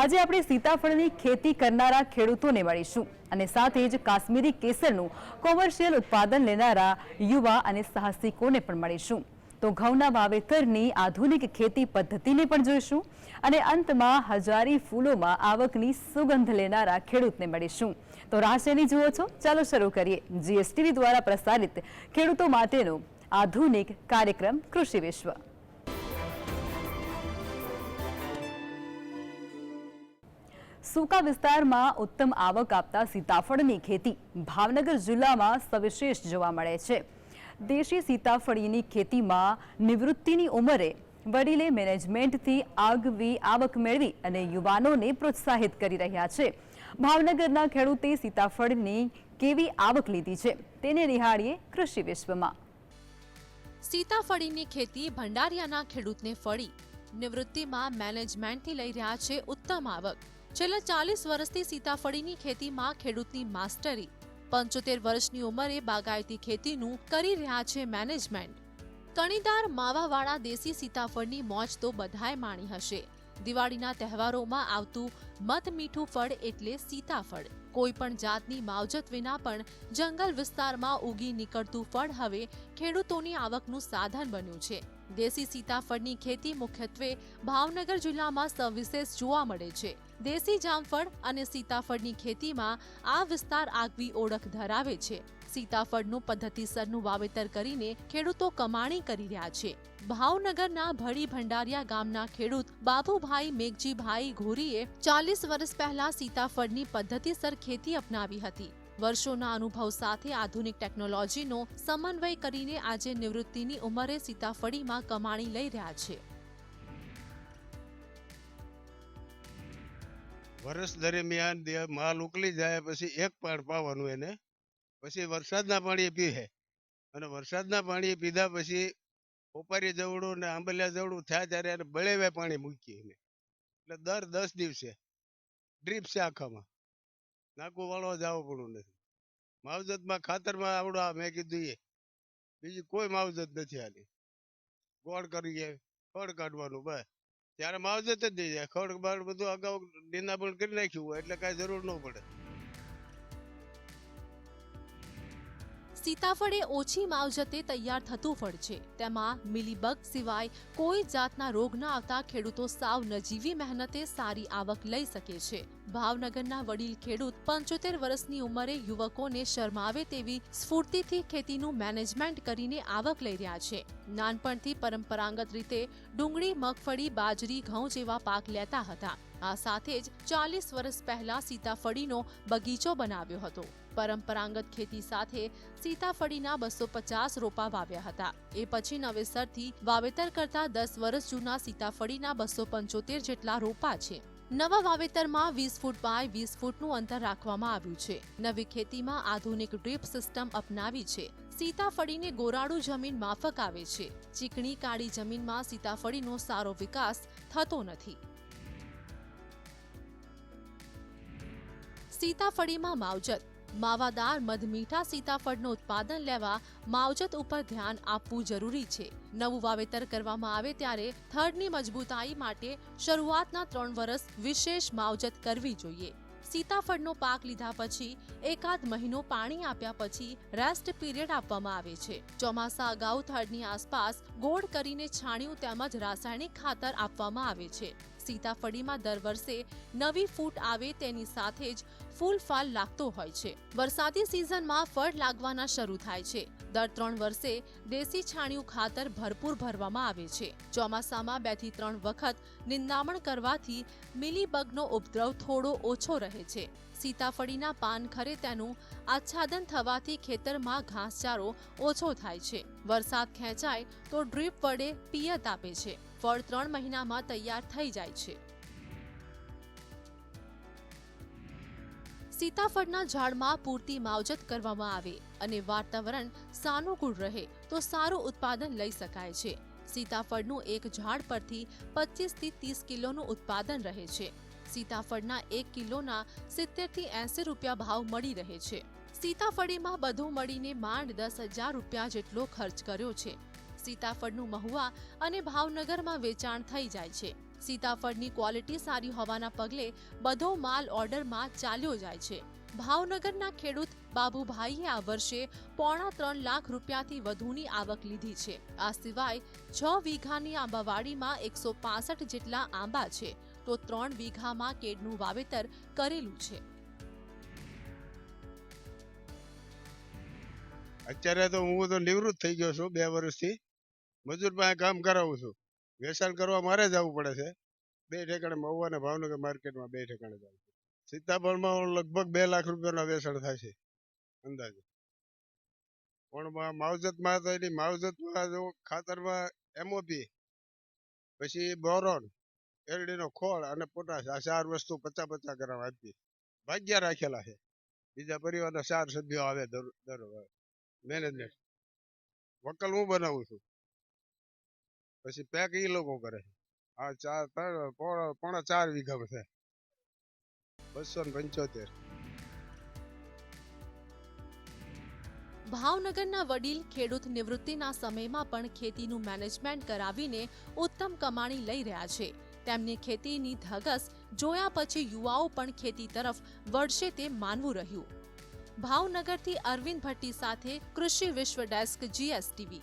આજે આપણે સીતાફળની ખેતી કરનારા ખેડૂતોને મળીશું અને સાથે જ કાશ્મીરી કેસરનું કોમર્શિયલ ઉત્પાદન લેનારા યુવા અને સાહસિકોને પણ મળીશું. તો ઘઉંના વાવેતરની આધુનિક ખેતી પદ્ધતિને પણ જોઈશું અને અંતમાં હજારી ફૂલોમાં આવકની સુગંધ લેનારા ખેડૂતને મળીશું. તો રાશેની જુઓ છો, ચાલો શરૂ કરીએ. જીએસટીવી દ્વારા પ્રસારિત ખેડૂતો માટેનો આધુનિક કાર્યક્રમ કૃષિ વિશ્વ. સૂકા વિસ્તારમાં ઉત્તમ આવક આપતા સીતાફળની ખેતી ભાવનગર જિલ્લામાં સવિશેષ જોવા મળે છે. દેશી સીતાફળીની ખેતીમાં નિવૃત્તિની ઉંમરે વડીલે મેનેજમેન્ટથી આગવી આવક મેળવી અને યુવાનોને પ્રોત્સાહિત કરી રહ્યા છે. ભાવનગરના ખેડૂતે સીતાફળની કેવી આવક લીધી છે તેને નિહાળીએ કૃષિ વિશ્વમાં. સીતાફળીની ખેતી ભંડારિયાના ખેડૂતને ફળી. નિવૃત્તિમાં મેનેજમેન્ટથી લઈ રહ્યા છે ઉત્તમ આવક. છેલ્લા ચાલીસ વર્ષથી સીતાફળીની ખેતીમાં ખેડૂતની માસ્ટરી. પંચોતેર વર્ષની ઉંમરે બાગાયતી ખેતીનું કરી રહ્યા છે મેનેજમેન્ટ. કણીદાર માવાવાળા દેશી સીતાફળની મોજ તો બધાએ માણી હશે. દિવાળીના તહેવારોમાં આવતું મત મીઠું ફળ એટલે સીતાફળ. કોઈ પણ જાતની માવજત વિના પણ જંગલ વિસ્તારમાં ઉગી નીકળતું ફળ હવે ખેડૂતોની આવકનું સાધન બન્યું છે. દેશી સીતાફળની ખેતી મુખ્યત્વે ભાવનગર જિલ્લામાં સવિશેષ જોવા મળે છે. દેશી જામફળ અને સીતાફળની ખેતીમાં આ વિસ્તાર આગવી ઓળખ ધરાવે છે. સીતાફળનું પદ્ધતિસરનું વાવેતર કરીને ખેડૂતો કમાણી કરી રહ્યા છે. ભાવનગરના ભડી ભંડારિયા ગામના ખેડૂત બાબુભાઈ મેઘજીભાઈ ઘોરીએ ચાલીસ વર્ષ પહેલા સીતાફળની પદ્ધતિસર ખેતી અપનાવી હતી. વર્ષોના અનુભવ સાથે આધુનિક ટેકનોલોજીનો સમન્વય કરીને આજે નિવૃત્તિની ઉંમરે સીતાફળીમાં કમાણી લઈ રહ્યા છે. વર્ષ દરમિયાન માલ ઉકલી જાય પછી એક પાડ પાવાનું એને પછી વરસાદના પાણીએ પીવે. અને વરસાદના પાણીએ પીધા પછી ઓપારી જવડું ને આંબલિયા જવડું થયા ત્યારે એને બળેવે પાણી મૂકીએ એટલે દર દસ દિવસે ડ્રીપ છે આખામાં. નાકું વાળવા જવું પડવું નથી. માવજતમાં ખાતરમાં આવડો મેં કીધું એ. બીજી કોઈ માવજત નથી આની. ગોળ કરીએ, ખડ કાઢવાનું બસ. ત્યારે માવજત જ નહીં જાય. ખડ બાળ બધું અગાઉ નિંદામણ કરી નાખ્યું હોય એટલે કાંઈ જરૂર ન પડે. સીતાફળ એ ઓછી માવજતે તૈયાર થતું ફળ છે. તેમાં મિલીબગ સિવાય કોઈ જાતના રોગ ન આવતા ખેડૂતો સાવ નજીવી મહેનતે સારી આવક લઈ શકે છે. ભાવનગરના વડીલ ખેડૂત પંચોતેર વર્ષની ઉંમરે યુવકોને શરમાવે તેવી સ્ફૂર્તિથી ખેતીનું મેનેજમેન્ટ કરીને આવક લઈ રહ્યા છે. નાનપણથી પરંપરાગત રીતે ડુંગળી, મગફળી, બાજરી, ઘઉં જેવા પાક લેતા હતા. આ સાથે જ ચાલીસ વર્ષ પહેલા સીતાફળીનો બગીચો બનાવ્યો હતો. પરંપરાગત ખેતી સાથે સીતાફળીના બસો પચાસ રોપા વાવ્યા હતા. એ પછી નવેસરથી વાવેતર કરતા દસ વર્ષ જૂના સીતાફળીના બસો પંચોતેર જેટલા રોપા છે. નવા વાવેતરમાં વીસ ફૂટ બાય વીસ ફૂટનું અંતર રાખવામાં આવ્યું છે. નવી ખેતીમાં આધુનિક ડ્રીપ સિસ્ટમ અપનાવી છે. સીતાફળીને ગોરાડુ જમીન માફક આવે છે. ચીકણી કાળી જમીનમાં સીતાફળીનો સારો વિકાસ થતો નથી. સીતાફળીમાં માવજત માવાદાર, મધમીઠા સીતાફળનું ઉત્પાદન લેવા માવજત ઉપર ધ્યાન આપવું જરૂરી છે. નવું વાવેતર કરવામાં આવે ત્યારે થડની મજબૂતાઈ માટે શરૂઆતના ત્રણ વર્ષ વિશેષ માવજત કરવી જોઈએ. સીતાફળનો પાક લીધા પછી એકાદ મહિનો પાણી આપ્યા પછી રેસ્ટ પીરિયડ આપવામાં આવે છે. ચોમાસા અગાઉ થડની આસપાસ ગોળ કરીને છાણિયું તેમજ રાસાયણિક ખાતર આપવામાં આવે છે. સીતાફળીમાં દર વર્ષે નવી ફૂટ આવે તેની સાથે જ ફૂલ ફાલ લાગતો હોય છે. વરસાદી સિઝનમાં ફળ લાગવાના શરૂ થાય છે. દર ત્રણ વર્ષે દેશી છાણિયું ખાતર ભરપૂર ભરવામાં આવે છે. ચોમાસામાં બેથી ત્રણ વખત નિંદામણ કરવાથી મિલીબગનો ઉપદ્રવ થોડો ઓછો રહે છે. સીતાફળીના પાન ખરે તેનું આચ્છાદન થવાથી ખેતરમાં ઘાસચારો ઓછો થાય છે. વરસાદ ખેંચાય તો ડ્રીપ વડે પિયત આપે છે. ફળ ત્રણ મહિનામાં તૈયાર થઈ જાય છે. સીતાફળના ઝાડમાં પૂરતી માવજત કરવામાં આવે અને વાતાવરણ સાનુકૂળ રહે તો સારું ઉત્પાદન લઈ શકાય છે. સીતાફળનું એક ઝાડ પરથી પચીસથી ત્રીસ કિલોનું ઉત્પાદન રહે છે. સીતાફળના એક કિલોના સિત્તેરથી એંસી રૂપિયા ભાવ મળી રહે છે. સીતાફળીમાં બધું મળીને માંડ દસ હજાર રૂપિયા જેટલો ખર્ચ કર્યો છે. સીતાફળનું મહુવા અને ભાવનગરમાં વેચાણ થઈ જાય છે. સીતાફળની ક્વોલિટી સારી હોવાના પગલે બધો માલ ઓર્ડરમાં ચાલ્યો જાય છે. ભાવનગરના ખેડૂત બાબુભાઈએ આ વર્ષે પોણા ત્રણ લાખ રૂપિયાથી વધુની આવક લીધી છે. આ સિવાય છ વીઘાની આંબાવાડીમાં એકસો પાસઠ જેટલા આંબા છે. તો ત્રણ વીઘામાં કેડનું વાવેતર કરેલું છે. અત્યારે તો હું તો નિવૃત્ત થઈ ગયો છું બે વર્ષથી. મજૂર પાસે કામ કરાવું છું. વેચાણ કરવા મારે જવું પડે છે. બે ઠેકાણે મહુવા અને ભાવનગર માર્કેટમાં બે ઠેકાણે જવું સીતાફળમાં લગભગ બે લાખ રૂપિયાના વેચાણ થાય છે, અંદાજે. પણ માવજતમાં તો એની માવજતમાં જો ખાતરમાં એમઓપી પછી બોરોન એરડીનો ખોળ અને પોટાશ, આ ચાર વસ્તુ પચાસ પચાસ ગ્રામ આપી. ભાગ્યા રાખેલા છે. બીજા પરિવારના ચાર સભ્યો આવે દર દર મેનેજમેન્ટ. વકલ હું બનાવું છું? પછી પેક ઈ લોકો કરે આ ચાર, ત્રણ, પોણા ચાર વીઘામાં છે બસો ને પંચોતેર. ભાવનગરના વડીલ ખેડૂત નિવૃત્તિના સમયમાં પણ ખેતીનું મેનેજમેન્ટ કરાવીને ઉત્તમ કમાણી લઈ રહ્યા છે. તેમની ખેતીની ધગસ જોયા પછી યુવાઓ પણ ખેતી તરફ વળશે તે માનવું રહ્યું. ભાવનગરથી અરવિંદ ભટ્ટી સાથે કૃષિ વિશ્વ ડેસ્ક જીએસટીવી.